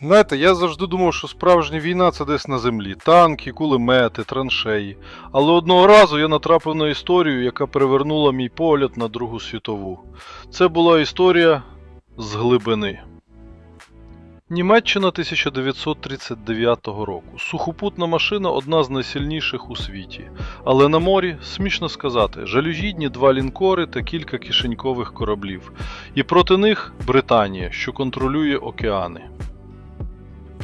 Знаєте, я завжди думав, що справжня війна це десь на землі. Танки, кулемети, траншеї. Але одного разу я натрапив на історію, яка перевернула мій погляд на Другу світову. Це була історія з глибини. Німеччина 1939 року. Сухопутна машина одна з найсильніших у світі. Але на морі, смішно сказати, жалюгідні два лінкори та кілька кишенькових кораблів. І проти них Британія, що контролює океани.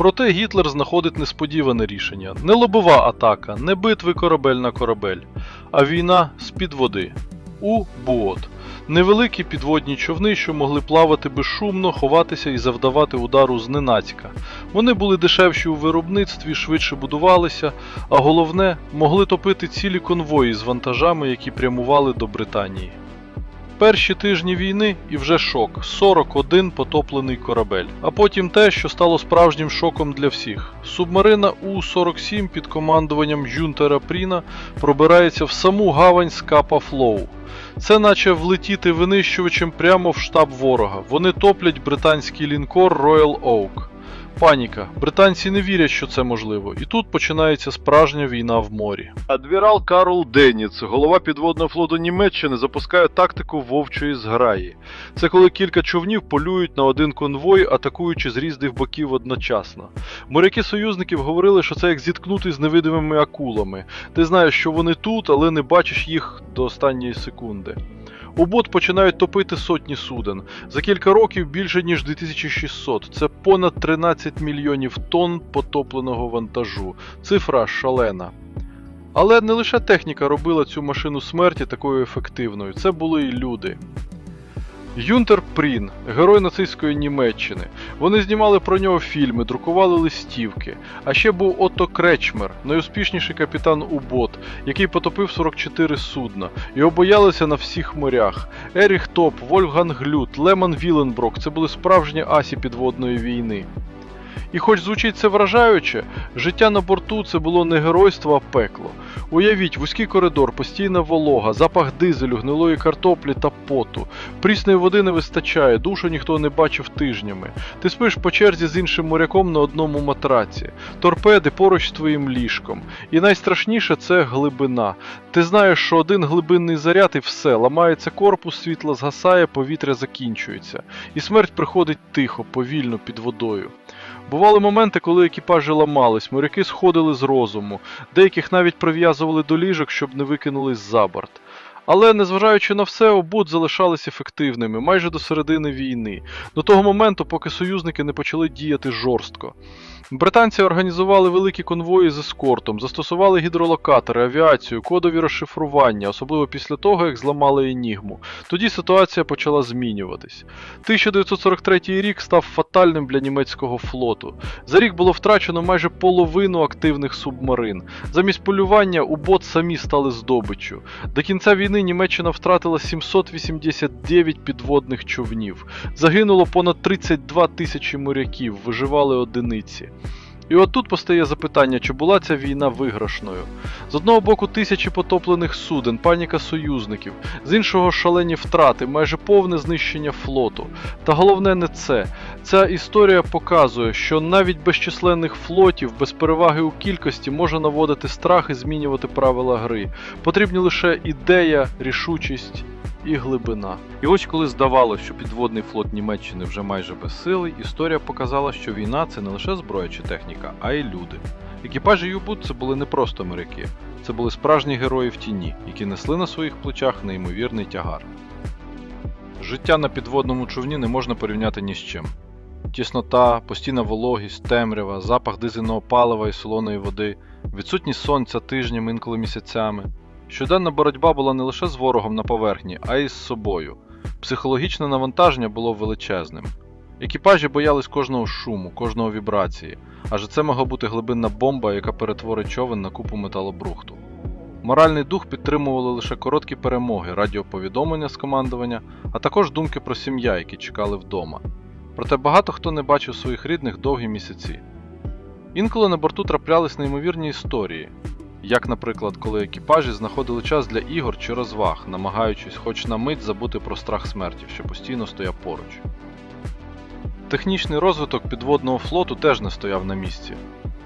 Проте Гітлер знаходить несподіване рішення: не лобова атака, не битви корабель на корабель, а війна з-під води. У Буот. Невеликі підводні човни, що могли плавати безшумно, ховатися і завдавати удару зненацька. Вони були дешевші у виробництві, швидше будувалися, а головне, могли топити цілі конвої з вантажами, які прямували до Британії. Перші тижні війни і вже шок 41 потоплений корабель. А потім те, що стало справжнім шоком для всіх. Субмарина У-47 під командуванням Юнтера Пріна пробирається в саму гавань з Капа Флоу. Це наче влетіти винищувачем прямо в штаб ворога. Вони топлять британський лінкор Royal Oak. Паніка. Британці не вірять, що це можливо, і тут починається справжня війна в морі. Адмірал Карл Деніц, голова підводного флоту Німеччини, запускає тактику вовчої зграї. Це коли кілька човнів полюють на один конвой, атакуючи з різних боків одночасно. Моряки союзників говорили, що це як зіткнути з невидимими акулами. Ти знаєш, що вони тут, але не бачиш їх до останньої секунди. У бот починають топити сотні суден. За кілька років більше ніж 2600. Це понад 13 мільйонів тонн потопленого вантажу. Цифра шалена. Але не лише техніка робила цю машину смерті такою ефективною, це були і люди. Юнтер Прін, герой нацистської Німеччини. Вони знімали про нього фільми, друкували листівки. А ще був Отто Кречмер, найуспішніший капітан У-бот, який потопив 44 судна. Його боялися на всіх морях. Еріх Топ, Вольфган Глют, Леман Віленброк це були справжні асі підводної війни. І хоч звучить це вражаюче, життя на борту це було не геройство, а пекло. Уявіть, вузький коридор, постійна волога, запах дизелю, гнилої картоплі та поту. Прісної води не вистачає, душу ніхто не бачив тижнями. Ти спиш по черзі з іншим моряком на одному матраці, торпеди поруч з твоїм ліжком. І найстрашніше це глибина. Ти знаєш, що один глибинний заряд і все, ламається корпус, світло згасає, повітря закінчується. І смерть приходить тихо, повільно під водою. Бували моменти, коли екіпажі ламались, моряки сходили з розуму, деяких навіть прив'язували до ліжок, щоб не викинулись за борт. Але, незважаючи на все, обут залишались ефективними майже до середини війни, до того моменту, поки союзники не почали діяти жорстко. Британці організували великі конвої з ескортом, застосували гідролокатори, авіацію, кодові розшифрування, особливо після того, як зламали Енігму. Тоді ситуація почала змінюватись. 1943 рік став фатальним для німецького флоту. За рік було втрачено майже половину активних субмарин. Замість полювання у бот самі стали здобиччю. До кінця війни Німеччина втратила 789 підводних човнів. Загинуло понад 32 тисячі моряків, виживали одиниці. І от тут постає запитання, чи була ця війна виграшною. З одного боку тисячі потоплених суден, паніка союзників, з іншого шалені втрати, майже повне знищення флоту. Та головне не це. Ця історія показує, що навіть без численних флотів, без переваги у кількості може наводити страх і змінювати правила гри. Потрібні лише ідея, рішучість і глибина. І ось коли здавалося, що підводний флот Німеччини вже майже безсилий, історія показала, що війна це не лише зброя чи техніка, а й люди. Екіпажі Юбут це були не просто моряки, це були справжні герої в тіні, які несли на своїх плечах неймовірний тягар. Життя на підводному човні не можна порівняти ні з чим. Тіснота, постійна вологість, темрява, запах дизельного палива і солоної води, відсутність сонця тижнями, інколи місяцями. Щоденна боротьба була не лише з ворогом на поверхні, а й з собою. Психологічне навантаження було величезним. Екіпажі боялись кожного шуму, кожного вібрації, адже це могла бути глибинна бомба, яка перетворить човен на купу металобрухту. Моральний дух підтримували лише короткі перемоги, радіоповідомлення з командування, а також думки про сім'я, які чекали вдома. Проте багато хто не бачив своїх рідних довгі місяці. Інколи на борту траплялись неймовірні історії, як, наприклад, коли екіпажі знаходили час для ігор чи розваг, намагаючись хоч на мить забути про страх смерті, що постійно стояв поруч. Технічний розвиток підводного флоту теж не стояв на місці.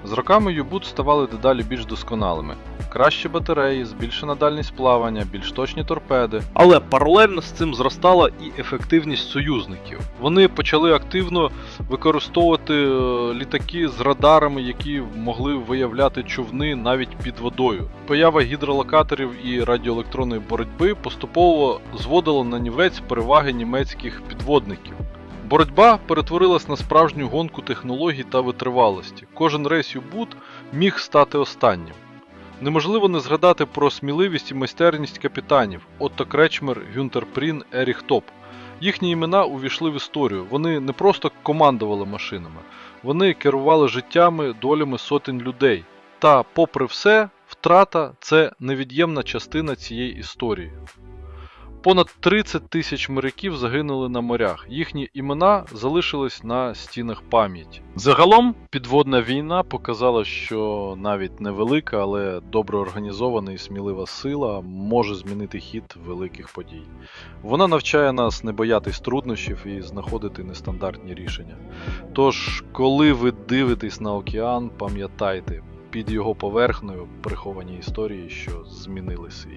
З роками Юбут ставали дедалі більш досконалими. Кращі батареї, збільшена дальність плавання, більш точні торпеди. Але паралельно з цим зростала і ефективність союзників. Вони почали активно використовувати е, літаки з радарами, які могли виявляти човни навіть під водою. Поява гідролокаторів і радіоелектронної боротьби поступово зводила на нівець переваги німецьких підводників. Боротьба перетворилась на справжню гонку технологій та витривалості. Кожен рейс Юбут міг стати останнім. Неможливо не згадати про сміливість і майстерність капітанів Отто Кречмер, Гюнтер Прін, Еріх Топ. Їхні імена увійшли в історію. Вони не просто командували машинами, вони керували життями, долями сотень людей. Та, попри все, втрата це невід'ємна частина цієї історії. Понад 30 тисяч моряків загинули на морях. Їхні імена залишились на стінах пам'яті. Загалом, підводна війна показала, що навіть невелика, але добре організована і смілива сила може змінити хід великих подій. Вона навчає нас не боятись труднощів і знаходити нестандартні рішення. Тож, коли ви дивитесь на океан, пам'ятайте, під його поверхнею приховані історії, що змінили світ.